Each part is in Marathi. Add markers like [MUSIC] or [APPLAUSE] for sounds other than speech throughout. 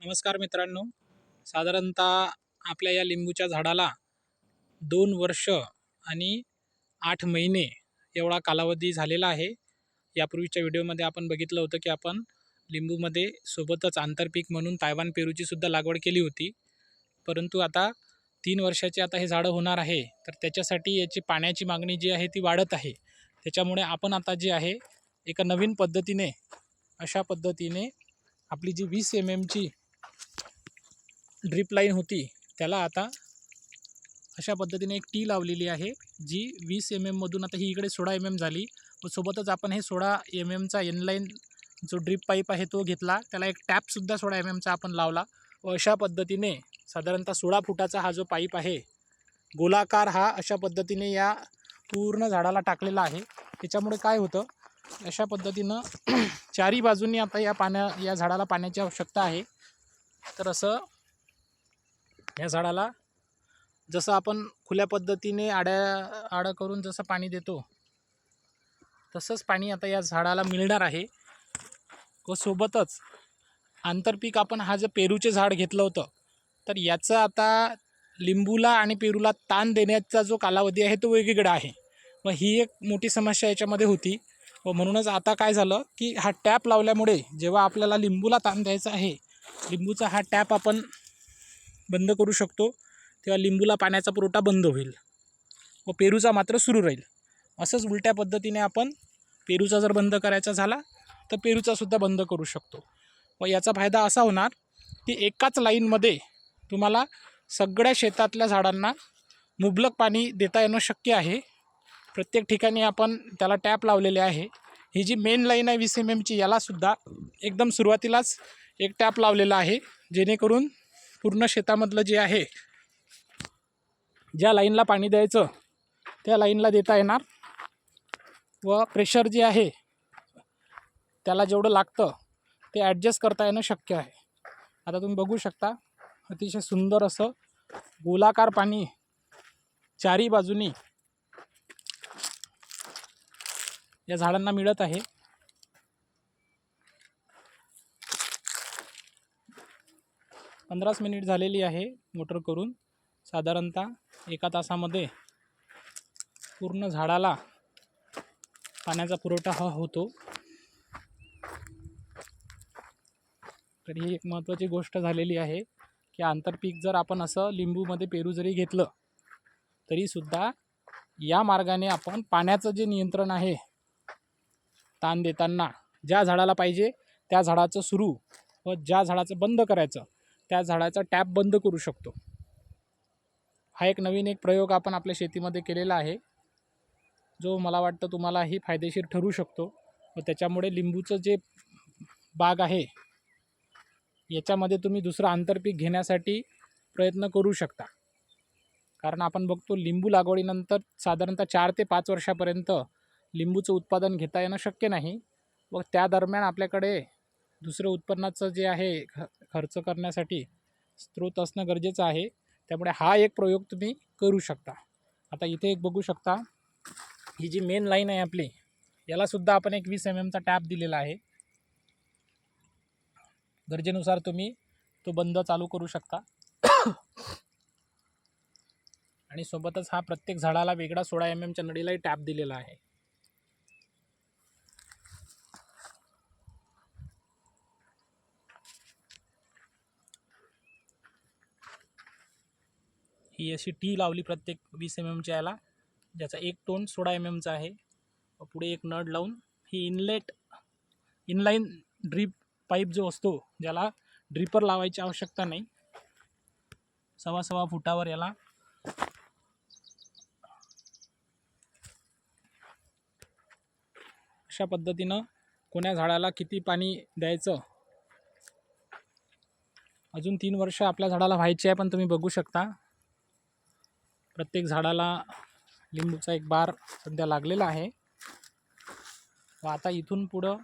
नमस्कार मित्रांनो. साधारणतः आपल्या या लिंबूच्या झाडाला दोन वर्ष आणि आठ महिने एवढा कालावधी झालेला आहे. यापूर्वीच्या व्हिडिओमध्ये आपण बघितलं होतं की आपण लिंबूमध्ये सोबतच आंतरपीक म्हणून तायवान पेरूचीसुद्धा लागवड केली होती. परंतु आता तीन वर्षाचे आता हे झाडं होणार आहे. तर त्याच्यासाठी याची पाण्याची मागणी जी आहे ती वाढत आहे. त्याच्यामुळे आपण आता जे आहे एका नवीन पद्धतीने अशा पद्धतीने आपली जी वीस एम एमची ड्रीप लाईन होती त्याला आता अशा पद्धतीने एक टी लावलेली आहे जी वीस एम एममधून आता ही इकडे सोळा एम एम झाली. व सोबतच आपण हे सोळा एम एमचा एन लाईन जो ड्रीप पाईप आहे तो घेतला. त्याला एक टॅपसुद्धा सोळा एम एमचा आपण लावला. व अशा पद्धतीने साधारणतः सोळा फुटाचा हा जो पाईप आहे गोलाकार हा अशा पद्धतीने या पूर्ण झाडाला टाकलेला आहे. त्याच्यामुळे काय होतं अशा पद्धतीनं [CLEARS THROAT] चारी बाजूंनी आता या पाण्या या झाडाला पाण्याची आवश्यकता आहे. तर असं या झाडाला जसं आपण खुल्या पद्धतीने आड्या आडं करून जसं पाणी देतो तसंच पाणी आता या झाडाला मिळणार आहे. व सोबतच आंतरपीक आपण हा जे पेरूचे झाड घेतलं होतं तर याचं आता लिंबूला आणि पेरूला ताण देण्याचा जो कालावधी आहे तो वेगवेगळा आहे. व ही एक मोठी समस्या याच्यामध्ये होती. व म्हणूनच आता काय झालं की हा टॅप लावल्यामुळे जेव्हा आपल्याला लिंबूला ताण द्यायचा आहे लिंबूचा हा टॅप आपण बंद करू शकतो. तेव्हा लिंबूला पाण्याचा पुरवठा बंद होईल. व पेरूचा मात्र सुरू राहील. असंच उलट्या पद्धतीने आपण पेरूचा जर बंद करायचा झाला तर पेरूचासुद्धा बंद करू शकतो. व याचा फायदा असा होणार की एकाच लाईनमध्ये तुम्हाला सगळ्या शेतातल्या झाडांना मुबलक पाणी देता येणं शक्य आहे. प्रत्येक ठिकाणी आपण त्याला टॅप लावलेले आहे. ही जी मेन लाईन आहे वीस एम एमची यालासुद्धा एकदम सुरुवातीलाच एक टॅप लावलेला आहे जेणेकरून पूर्ण शेतामधलं जे आहे ज्या लाईनला पाणी द्यायचं त्या लाईनला देता येणार. व प्रेशर जे आहे त्याला जेवढं लागतं ते ॲडजस्ट करता येणं शक्य आहे. आता तुम्ही बघू शकता अतिशय सुंदर असं गोलाकार पाणी चारी बाजूनी या झाडांना मिळत आहे. पंधराच मिनिट झालेली आहे मोटर करून. साधारणतः एका तासामध्ये पूर्ण झाडाला पाण्याचा पुरवठा हा होतो. तर ही एक महत्त्वाची गोष्ट झालेली आहे की आंतरपीक जर आपण असं लिंबूमध्ये पेरू जरी घेतलं तरीसुद्धा या मार्गाने आपण पाण्याचं जे नियंत्रण आहे ताण देताना ज्या झाडाला पाहिजे त्या झाडाचं सुरू व ज्या झाडाचं बंद करायचं त्या झाडाचा टॅप बंद करू शकतो. हा एक नवीन एक प्रयोग आपण आपल्या शेतीमध्ये केलेला आहे. जो मला वाटतं तुम्हालाही फायदेशीर ठरू शकतो. व त्याच्यामुळे लिंबूचं जे बाग आहे याच्यामध्ये तुम्ही दुसरं आंतरपीक घेण्यासाठी प्रयत्न करू शकता. कारण आपण बघतो लिंबू लागवडीनंतर साधारणतः चार ते पाच वर्षापर्यंत लिंबूचं उत्पादन घेता येणं शक्य नाही. व त्या दरम्यान आपल्याकडे दुसरं उत्पन्नाचं जे आहे खर्च करण्यासाठी स्रोत असणं गरजेचं आहे. त्यामुळे हा एक प्रयोग तुम्ही करू शकता. आता इथे एक बघू शकता. ही जी मेन लाईन आहे आपली यालासुद्धा आपण एक वीस एम एमचा टॅप दिलेला आहे. गरजेनुसार तुम्ही तो बंद चालू करू शकता. [COUGHS] आणि सोबतच हा प्रत्येक झाडाला वेगळा सोळा एम एमच्या नळीलाही टॅप दिलेला आहे. ही अशी टी लावली प्रत्येक वीस एम एमच्या याला. ज्याचा एक टोन सोळा एम एमचा आहे. पुढे एक नड लावून ही इनलेट इनलाईन ड्रीप पाईप जो असतो ज्याला ड्रिपर लावायची आवश्यकता नाही. सव्वा सव्वा फुटावर याला अशा पद्धतीनं कोण्या झाडाला किती पाणी द्यायचं? अजून तीन वर्ष आपल्या झाडाला व्हायचे आहे पण तुम्ही बघू शकता. प्रत्येक झाडाला लिंबूचा एक बार सध्या लागलेला आहे. व आता इथून पुढं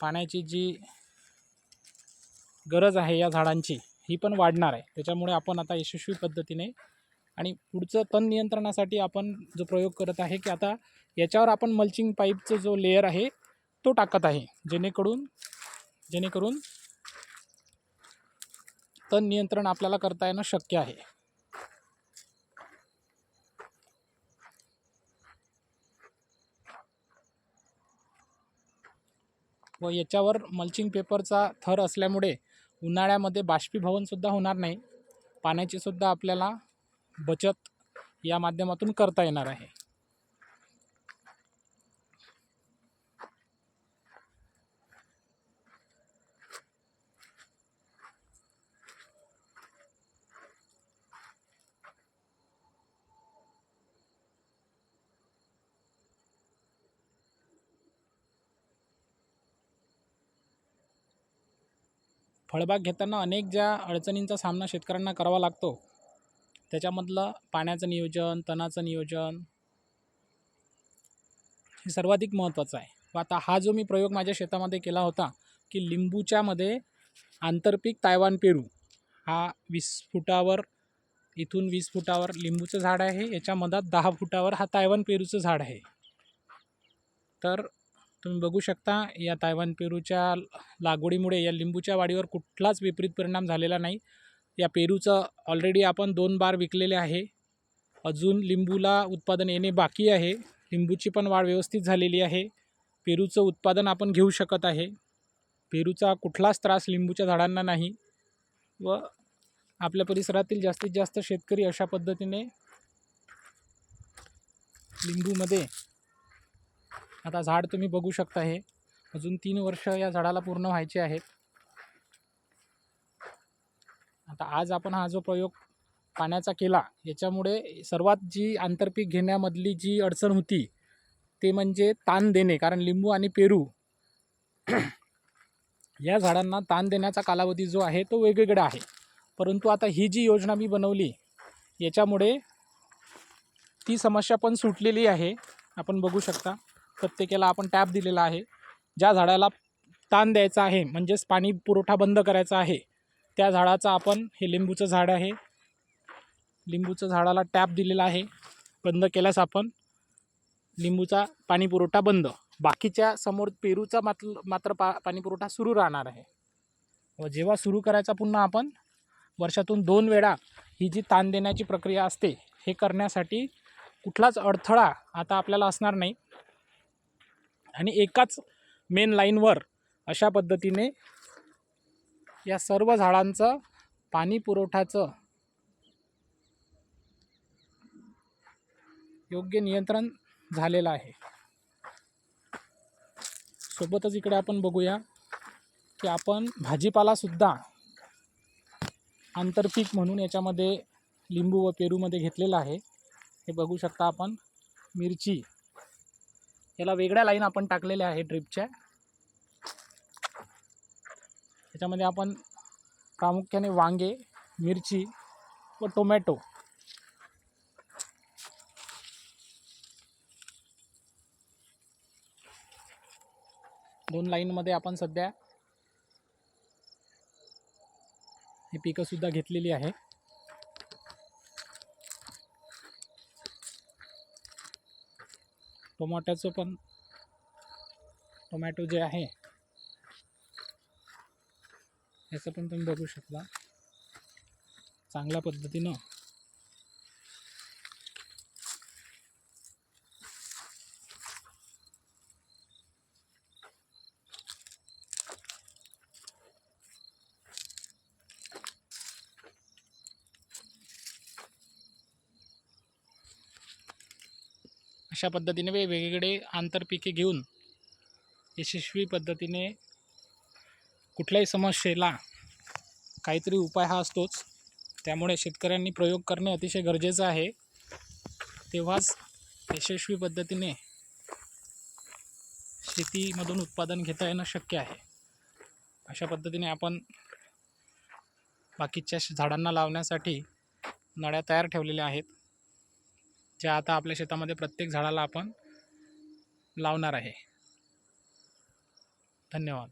पाण्याची जी गरज आहे या झाडांची ही पण वाढणार आहे. त्याच्यामुळे आपण आता यशस्वी पद्धतीने आणि पुढचं तण नियंत्रणासाठी आपण जो प्रयोग करत आहे की आता याच्यावर आपण मल्चिंग पाईपचं जो लेयर आहे तो टाकत आहे. जेणेकरून जेणेकरून तण नियंत्रण आपल्याला करता येणं शक्य आहे. व याच्यावर मल्चिंग पेपरचा थर असल्यामुळे उन्हाळ्यामध्ये बाष्पीभवनसुद्धा होणार नाही. पाण्याचीसुद्धा आपल्याला बचत या माध्यमातून करता येणार आहे. फळबाग घेताना अनेक ज्या अडचणींचा सामना शेतकऱ्यांना करावा लागतो त्याच्यामधलं पाण्याचं नियोजन तणाचं नियोजन हे सर्वाधिक महत्त्वाचं आहे. व आता हा जो मी प्रयोग माझ्या शेतामध्ये केला होता की लिंबूच्यामध्ये आंतरपीक तायवान पेरू हा वीस फुटावर इथून वीस फुटावर लिंबूचं झाड आहे याच्या मधात दहा फुटावर हा तायवान पेरूचं झाड आहे. तर तुम्ही बघू शकता या तायवान पेरूच्या लागवडीमुळे या लिंबूच्या वाढीवर कुठलाच विपरीत परिणाम झालेला नाही. या पेरूचं ऑलरेडी आपण दोन बार विकलेले आहे. अजून लिंबूला उत्पादन येणे बाकी आहे. लिंबूची पण वाढ व्यवस्थित झालेली आहे. पेरूचं उत्पादन आपण घेऊ शकत आहे. पेरूचा कुठलाच त्रास लिंबूच्या झाडांना नाही व आपल्या परिसरातील जास्तीत जास्त शेतकरी अशा पद्धतीने लिंबूमध्ये आता झाड तुम्ही बघू शकता हे. अजून तीन वर्ष या झाडाला पूर्ण व्हायचे आहेत. आता आज आपण हा जो प्रयोग पाण्याचा केला याच्यामुळे सर्वात जी आंतरपीक घेण्यामधली जी अडचण होती ते म्हणजे ताण देणे. कारण लिंबू आणि पेरू [CLEARS THROAT] या झाडांना ताण देण्याचा कालावधी जो आहे तो वेगवेगळा आहे. परंतु आता ही जी योजना मी बनवली याच्यामुळे ती समस्या पण सुटलेली आहे. आपण बघू शकता. प्रत्येकाला आपण टॅप दिलेला आहे. ज्या झाडाला ताण द्यायचा आहे म्हणजेच पाणी पुरवठा बंद करायचा आहे त्या झाडाचा आपण हे लिंबूचं झाड आहे. लिंबूचं झाडाला टॅप दिलेला आहे. बंद केल्यास आपण लिंबूचा पाणी पुरवठा बंद. बाकीच्या समोर पेरूचा मात्र मात्र पा पाणी पुरवठा सुरू राहणार आहे. व जेव्हा सुरू करायचा पुन्हा आपण वर्षातून दोन वेळा ही जी ताण देण्याची प्रक्रिया असते हे करण्यासाठी कुठलाच अडथळा आता आपल्याला असणार नाही. आणि एकाच मेन लाईनवर अशा पद्धतीने या सर्व झाडांचं पाणी पुरवठ्याचं योग्य नियंत्रण झालेलं आहे. सोबतच इकडे आपण बघूया की आपण भाजीपालासुद्धा आंतरपीक म्हणून याच्यामध्ये लिंबू व पेरूमध्ये घेतलेलं आहे. हे बघू शकता आपण मिरची. याला वेगळ्या लाईन आपण टाकलेल्या आहे ड्रिपच्या त्याच्यामध्ये आपण प्रामुख्याने वांगे मिरची व टोमॅटो दोन लाईनमध्ये आपण सध्या ही पिकंसुद्धा घेतलेली आहे टोमॅटोचं पण टोमॅटो जे आहे याचं पण तुम्ही बघू शकता. चांगल्या पद्धतीनं अशा पद्धतीने वेगवेगळे आंतरपिके घेऊन यशस्वी पद्धतीने कुठल्याही समस्येला काहीतरी उपाय हा असतोच. त्यामुळे शेतकऱ्यांनी प्रयोग करणे अतिशय गरजेचं आहे. तेव्हाच यशस्वी पद्धतीने शेतीमधून उत्पादन घेता येणं शक्य आहे. अशा पद्धतीने आपण बाकीच्या झाडांना लावण्यासाठी नळ्या तयार ठेवलेल्या आहेत. ज्या आता आपल्या शेतामध्ये प्रत्येक झाडाला आपण लावणार आहे. धन्यवाद.